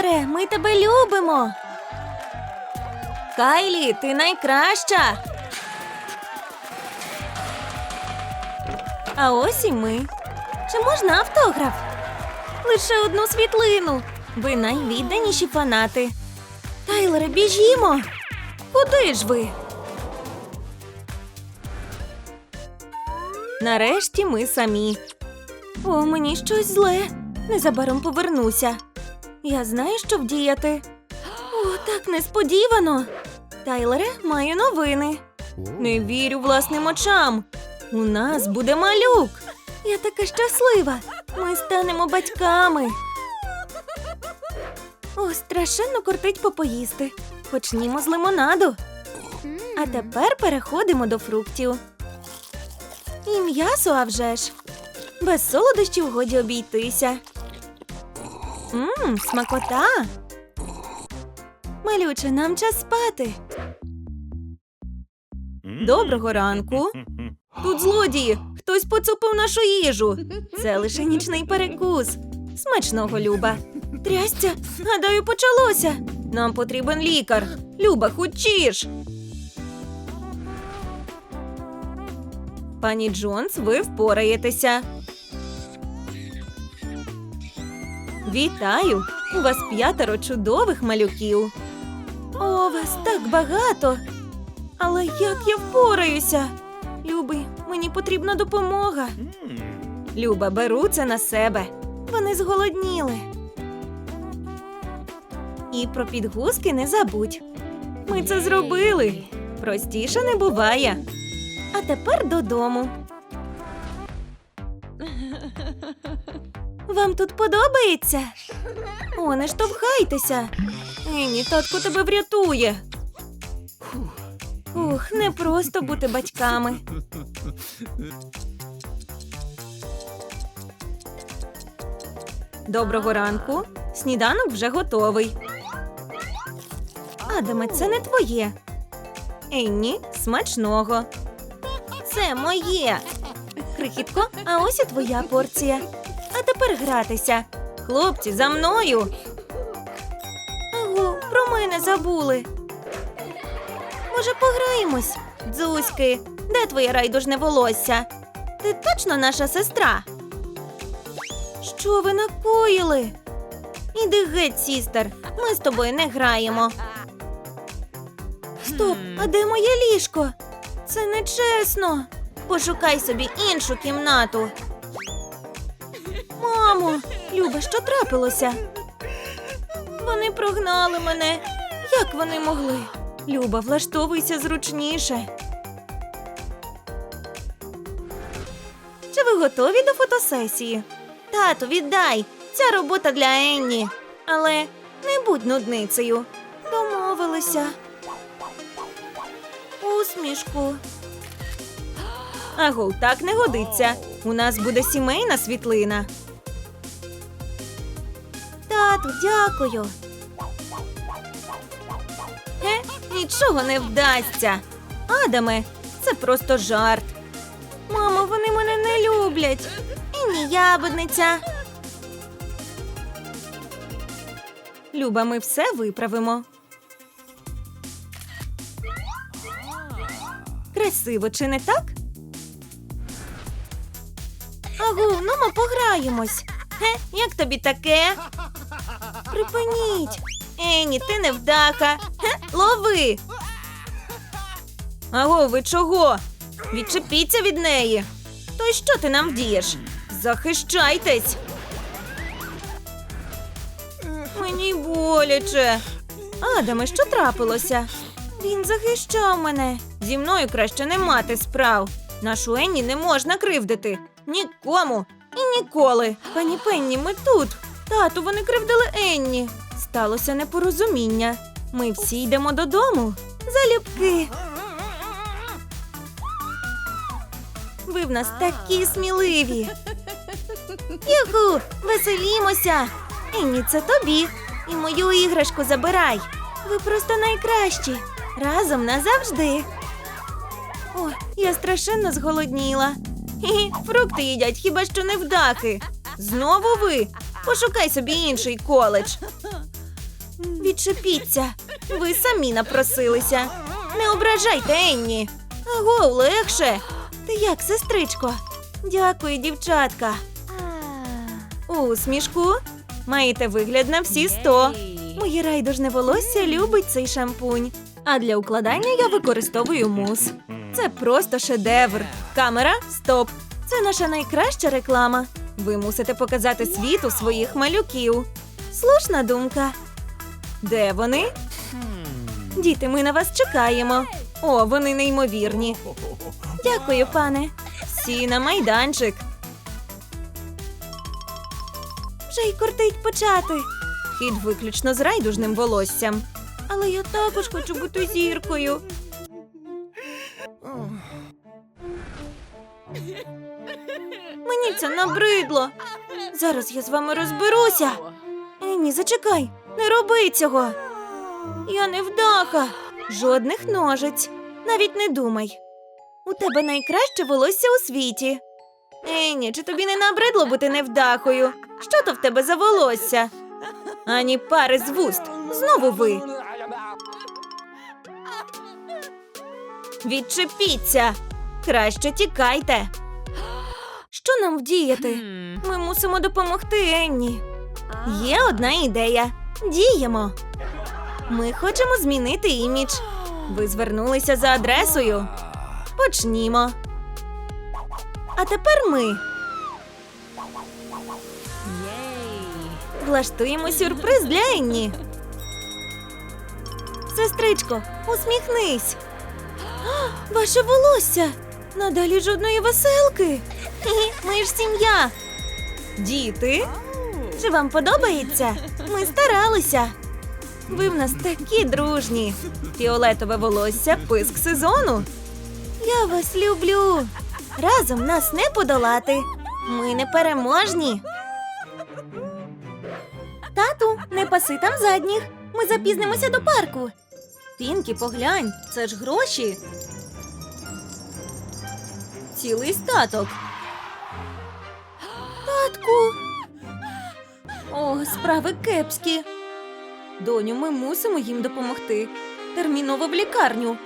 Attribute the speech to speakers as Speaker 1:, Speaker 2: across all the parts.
Speaker 1: Тайлере, ми тебе любимо. Кайлі, ти найкраща. А ось і ми. Чи можна автограф? Лише одну світлину. Ви найвідданіші фанати. Тайлере, біжімо. Куди ж ви? Нарешті ми самі. О, мені щось зле. Незабаром повернуся. Я знаю, що вдіяти. О, так несподівано. Тайлере, маю новини. Не вірю власним очам. У нас буде малюк. Я така щаслива. Ми станемо батьками. О, страшенно кортить попоїсти. Почнімо з лимонаду. А тепер переходимо до фруктів. І м'ясо, а вже ж. Без солодощів годі обійтися. Мм, смакота. Малюче, нам час спати. Доброго ранку. Тут злодії. Хтось поцупив нашу їжу. Це лише нічний перекус. Смачного, Люба. Трястя, гадаю, почалося. Нам потрібен лікар. Люба, хочеш. Пані Джонс, ви впораєтеся. Вітаю! У вас п'ятеро чудових малюків. О, вас так багато. Але як я впораюся? Любий, мені потрібна допомога. Люба, беру це на себе. Вони зголодніли. І про підгузки не забудь. Ми це зробили. Простіше не буває. А тепер додому. Вам тут подобається? О, не штовхайтеся. Ені, татко тебе врятує. Ух, не просто бути батьками. Доброго ранку. Сніданок вже готовий. Адаме, це не твоє. Енні, смачного. Це моє. Крихітко, а ось і твоя порція. Тепер гратися. Хлопці, за мною. Аго, про мене забули. Може, пограємось? Дзузьки, де твоє райдужне волосся? Ти точно наша сестра? Що ви накоїли? Іди геть, сістер. Ми з тобою не граємо. Стоп, а де моє ліжко? Це нечесно. Пошукай собі іншу кімнату. Мамо, Люба, що трапилося? Вони прогнали мене. Як вони могли? Люба, влаштовуйся зручніше. Чи ви готові до фотосесії? Тату, віддай. Ця робота для Енні. Але не будь нудницею. Домовилися. Усмішку. Агов, так не годиться. У нас буде сімейна світлина. Тату, дякую. Ге, нічого не вдасться. Адаме, це просто жарт. Мамо, вони мене не люблять. І ні ябедниця. Люба, ми все виправимо. Красиво, чи не так? Агу, ну ми пограємось. Ге, як тобі таке? Припиніть. Ені, ти невдаха. Ге, лови. Аго, ви чого? Відчепіться від неї. То й що ти нам вдієш? Захищайтесь. Мені боляче. Адаме, що трапилося? Він захищав мене. Зі мною краще не мати справ. Нашу Енні не можна кривдити. Нікому і ніколи. Пані Пенні, ми тут. Тату, вони кривдили Енні. Сталося непорозуміння. Ми всі йдемо додому. Залюбки. Ви в нас такі сміливі. Юху, веселімося. Енні, це тобі. І мою іграшку забирай. Ви просто найкращі. Разом назавжди. О, я страшенно зголодніла. Хі-хі, фрукти їдять хіба що не вдахи. Знову ви? Пошукай собі інший коледж. Відчепіться. Ви самі напросилися. Не ображайте Енні. Аго, легше. Ти як, сестричко? Дякую, дівчатка. Усмішку. Маєте вигляд на всі сто. Моє райдужне волосся любить цей шампунь. А для укладання я використовую мус. Це просто шедевр. Камера, стоп. Це наша найкраща реклама. Ви мусите показати світу своїх малюків. Слушна думка. Де вони? Діти, ми на вас чекаємо. О, вони неймовірні. Дякую, пане. Всі на майданчик. Вже й кортить почати. Хід виключно з райдужним волоссям. Але я також хочу бути зіркою. Мені набридло. Зараз я з вами розберуся. Енні, зачекай, не роби цього. Я не вдаха. Жодних ножиць. Навіть не думай. У тебе найкраще волосся у світі. Енні, чи тобі не набридло бути невдахою? Що то в тебе за волосся? Ані пари з вуст. Знову ви. Відчепіться. Краще тікайте. Що нам вдіяти? Ми мусимо допомогти Енні. Є одна ідея. Діємо. Ми хочемо змінити імідж. Ви звернулися за адресою. Почнімо. А тепер ми. Влаштуємо сюрприз для Енні. Сестричко, усміхнись. Ваше волосся. Надалі жодної веселки. Ми ж сім'я. Діти. Чи вам подобається? Ми старалися. Ви в нас такі дружні. Фіолетове волосся писк сезону. Я вас люблю. Разом нас не подолати. Ми непереможні. Тату, не паси там задніх. Ми запізнимося до парку. Пінкі, поглянь, це ж гроші. Цілий статок. Татку. О, справи кепські. Доню, ми мусимо їм допомогти. Терміново в лікарню.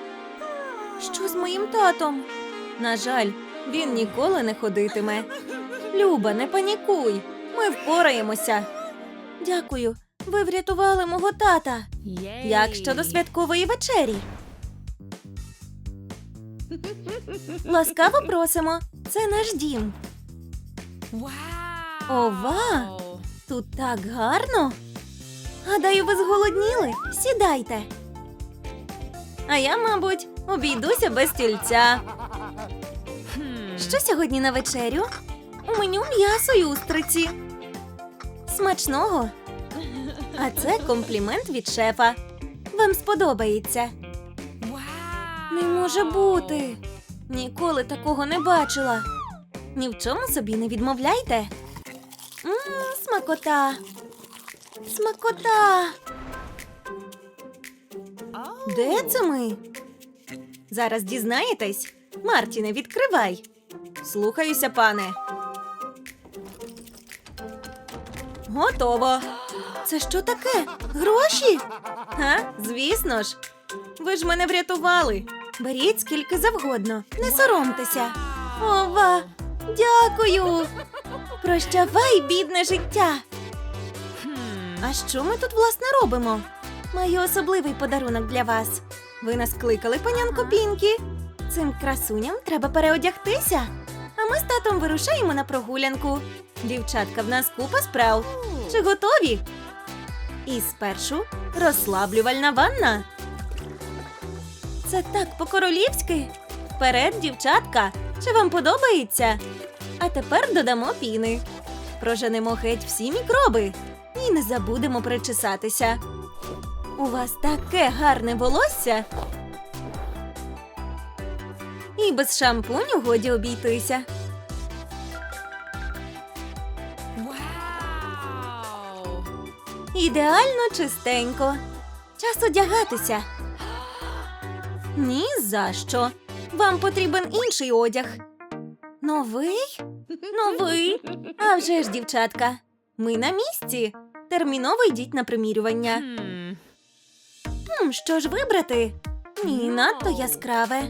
Speaker 1: Що з моїм татом? На жаль, він ніколи не ходитиме. Люба, не панікуй. Ми впораємося. Дякую. Ви врятували мого тата. Як щодо святкової вечері? Ласкаво просимо. Це наш дім. Ова! Тут так гарно. Гадаю, ви зголодніли. Сідайте. А я, мабуть, обійдуся без стільця. Що сьогодні на вечерю? У меню м'ясо й устриці. Смачного. А це комплімент від шефа. Вам сподобається. Не може бути. Ніколи такого не бачила. Ні в чому собі не відмовляйте. Мм, смакота. Смакота. Де це ми? Зараз дізнаєтесь. Мартіне, відкривай. Слухаюся, пане. Готово. Це що таке? Гроші? Га? Звісно ж. Ви ж мене врятували. Беріть скільки завгодно. Не соромтеся. Ова, дякую. Прощавай, бідне життя. А що ми тут власне робимо? Маю особливий подарунок для вас. Ви нас кликали, панянко Пінкі. Цим красуням треба переодягтися. А ми з татом вирушаємо на прогулянку. Дівчатка, в нас купа справ. Чи готові? І спершу розслаблювальна ванна. Це так по-королівськи. Вперед, дівчатка. Чи вам подобається? А тепер додамо піни. Проженемо геть всі мікроби. І не забудемо причесатися. У вас таке гарне волосся. І без шампуню годі обійтися. Ідеально чистенько. Час одягатися. Ні за що. Вам потрібен інший одяг. Новий? Новий. А вже ж, дівчатка. Ми на місці. Терміново йдіть на примірювання. Хм, що ж вибрати? Ні, надто яскраве.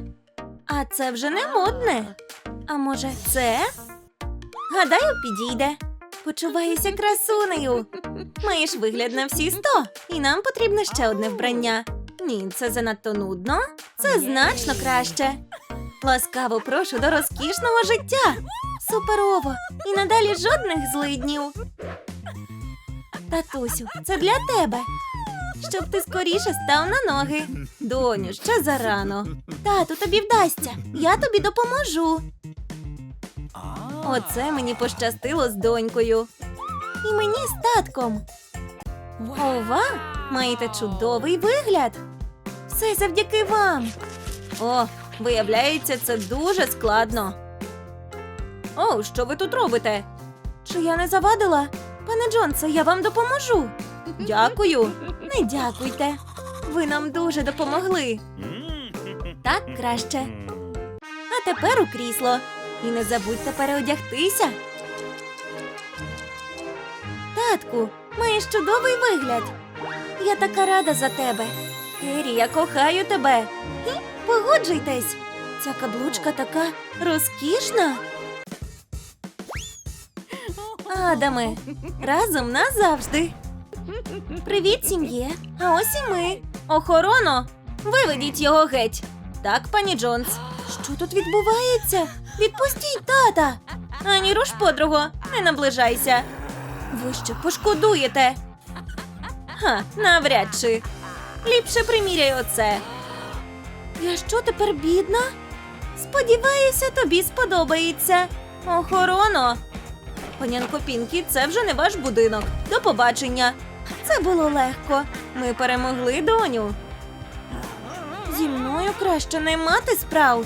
Speaker 1: А це вже не модне. А може, це? Гадаю, підійде. Почуваюся красунею. Маєш вигляд на всі сто, і нам потрібно ще одне вбрання. Ні, це занадто нудно. Це значно краще. Ласкаво прошу до розкішного життя. Суперово! І надалі жодних злиднів. Татусю, це для тебе. Щоб ти скоріше став на ноги. Доню, ще зарано. Тату, тобі вдасться. Я тобі допоможу. Оце мені пощастило з донькою. І мені з татком. Ова, маєте чудовий вигляд. Все завдяки вам. О, виявляється, це дуже складно. О, що ви тут робите? Чи я не завадила? Пане Джонсе, я вам допоможу. Дякую. Не дякуйте. Ви нам дуже допомогли. Так краще. А тепер у крісло. І не забудьте переодягтися. Татку, маєш чудовий вигляд. Я така рада за тебе. Кері, я кохаю тебе. Погоджуйтесь. Ця каблучка така розкішна. Адаме, разом назавжди. Привіт, сім'є. А ось і ми. Охорона, виведіть його геть. Так, пані Джонс. Що тут відбувається? Відпустіть тата. Ані руш, подруго, не наближайся. Ви ще пошкодуєте. Ха, навряд чи. Ліпше приміряй оце. Я що тепер бідна? Сподіваюся, тобі сподобається. Охорона. Панянко Пінкі, це вже не ваш будинок. До побачення. Це було легко. Ми перемогли доню. Зі мною краще не мати справ.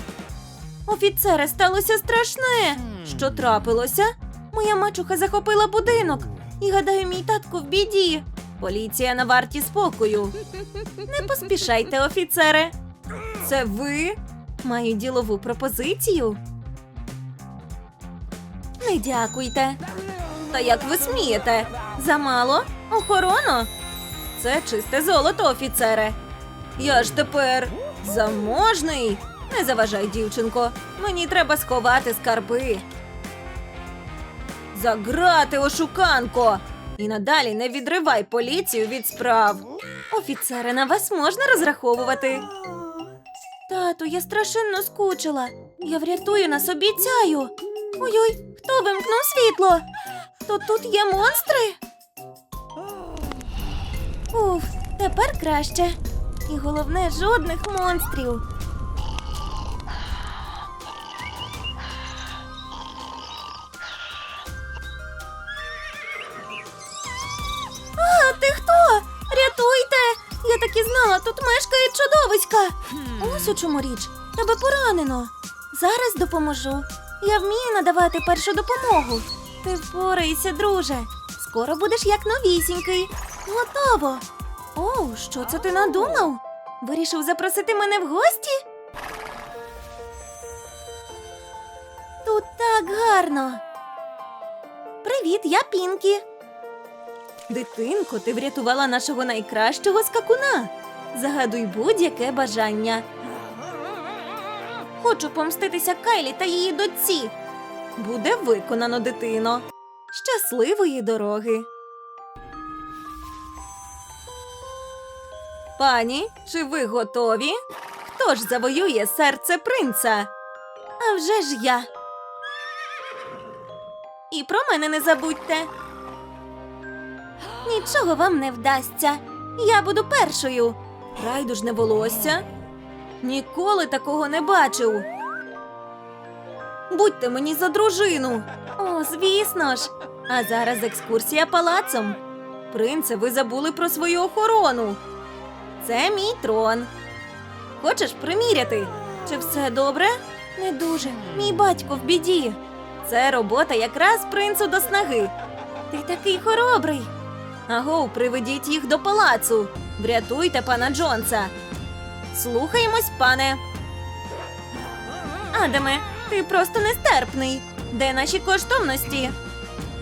Speaker 1: Офіцере, сталося страшне. Що трапилося? Моя мачуха захопила будинок. І гадаю, мій татко в біді. Поліція на варті спокою. Не поспішайте, офіцере. Це ви? Маю ділову пропозицію. Не дякуйте. Та як ви смієте? Замало? Охорона? Це чисте золото, офіцере. Я ж тепер заможний. Не заважай, дівчинко. Мені треба сховати скарби. Заграти, ошуканко! І надалі не відривай поліцію від справ. Офіцери, на вас можна розраховувати. Тату, я страшенно скучила. Я врятую нас, обіцяю. Ой-ой, хто вимкнув світло? То тут є монстри? Уф, тепер краще. І головне, жодних монстрів. Так і знала, тут мешкає чудовиська. Ось у чому річ. Тебе поранено. Зараз допоможу. Я вмію надавати першу допомогу. Ти впорайся, друже. Скоро будеш як новісінький. Готово. О, що це ти надумав? Вирішив запросити мене в гості? Тут так гарно. Привіт, я Пінкі. Дитинко, ти врятувала нашого найкращого скакуна. Загадуй будь-яке бажання. Хочу помститися Кайлі та її дочці. Буде виконано, дитино. Щасливої дороги. Пані, чи ви готові? Хто ж завоює серце принца? А вже ж я. І про мене не забудьте. Нічого вам не вдасться. Я буду першою. Райдужне волосся. Ніколи такого не бачив. Будьте мені за дружину. О, звісно ж. А зараз екскурсія палацом. Принце, ви забули про свою охорону. Це мій трон. Хочеш приміряти? Чи все добре? Не дуже. Мій батько в біді. Це робота якраз принцу до снаги. Ти такий хоробрий. Агоу, приведіть їх до палацу. Врятуйте пана Джонса. Слухаємось, пане. Адаме, ти просто нестерпний. Де наші коштовності?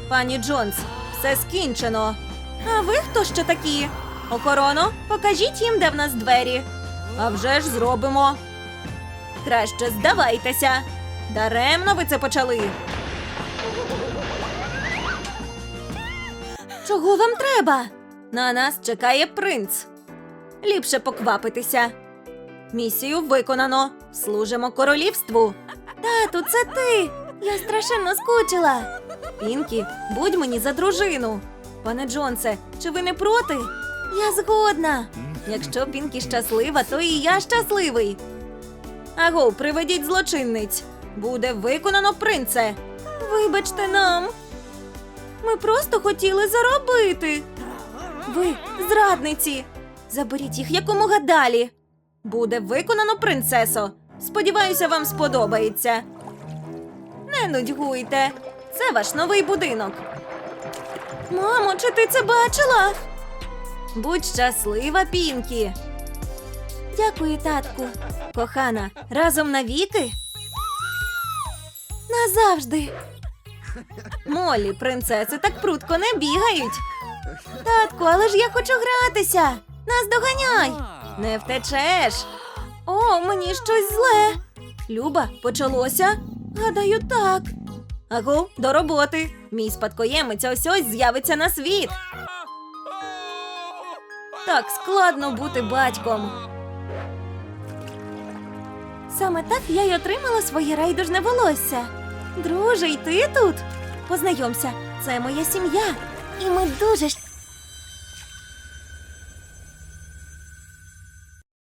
Speaker 1: Пані Джонс, все скінчено. А ви хто ще такі? Охороно, покажіть їм, де в нас двері. А вже ж зробимо. Краще здавайтеся. Даремно ви це почали. Чого вам треба? На нас чекає принц. Ліпше поквапитися. Місію виконано. Служимо королівству. Тату, це ти. Я страшенно скучила. Пінкі, будь мені за дружину. Пане Джонсе, чи ви не проти? Я згодна. Якщо Пінкі щаслива, то і я щасливий. Аго, приведіть злочинниць. Буде виконано принце. Вибачте нам. Ми просто хотіли заробити. Ви зрадниці. Заберіть їх якомога далі. Буде виконано, принцесо. Сподіваюся, вам сподобається. Не нудьгуйте. Це ваш новий будинок. Мамо, чи ти це бачила? Будь щаслива, Пінкі. Дякую, татку. Кохана, разом навіки? Назавжди. Молі, принцеси так прутко не бігають. Татку, але ж я хочу гратися. Нас доганяй. Не втечеш. О, мені щось зле. Люба, почалося? Гадаю, так. Аго, до роботи. Мій спадкоємець ось ось з'явиться на світ. Так складно бути батьком. Саме так я й отримала своє райдужне волосся. Друже, й ти тут? Познайомся, це моя сім'я. І ми дуже